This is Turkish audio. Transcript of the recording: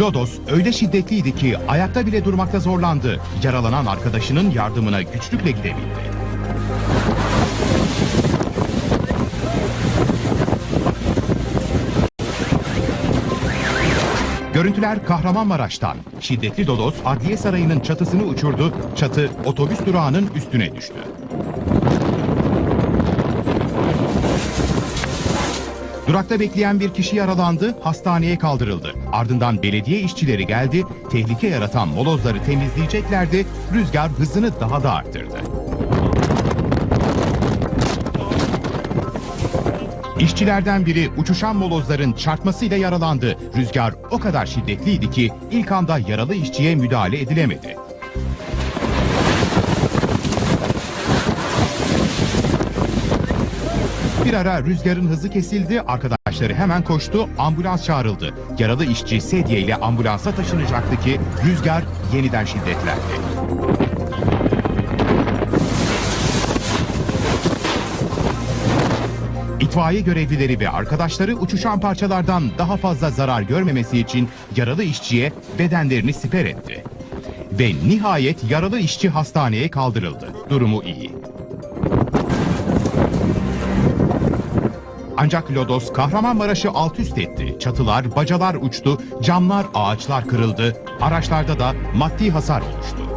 Lodos öyle şiddetliydi ki ayakta bile durmakta zorlandı. Yaralanan arkadaşının yardımına güçlükle gidebildi. Görüntüler Kahramanmaraş'tan. Şiddetli Lodos Adliye Sarayı'nın çatısını uçurdu. Çatı otobüs durağının üstüne düştü. Durakta bekleyen bir kişi yaralandı, hastaneye kaldırıldı. Ardından belediye işçileri geldi, tehlike yaratan molozları temizleyeceklerdi, rüzgar hızını daha da arttırdı. İşçilerden biri uçuşan molozların çarpmasıyla yaralandı. Rüzgar o kadar şiddetliydi ki ilk anda yaralı işçiye müdahale edilemedi. Bir ara rüzgarın hızı kesildi, arkadaşları hemen koştu, ambulans çağrıldı. Yaralı işçi sedye ile ambulansa taşınacaktı ki rüzgar yeniden şiddetlendi. İtfaiye görevlileri ve arkadaşları uçuşan parçalardan daha fazla zarar görmemesi için yaralı işçiye bedenlerini siper etti. Ve nihayet yaralı işçi hastaneye kaldırıldı. Durumu iyi. Ancak Lodos Kahramanmaraş'ı alt üst etti. Çatılar, bacalar uçtu, camlar, ağaçlar kırıldı. Araçlarda da maddi hasar oluştu.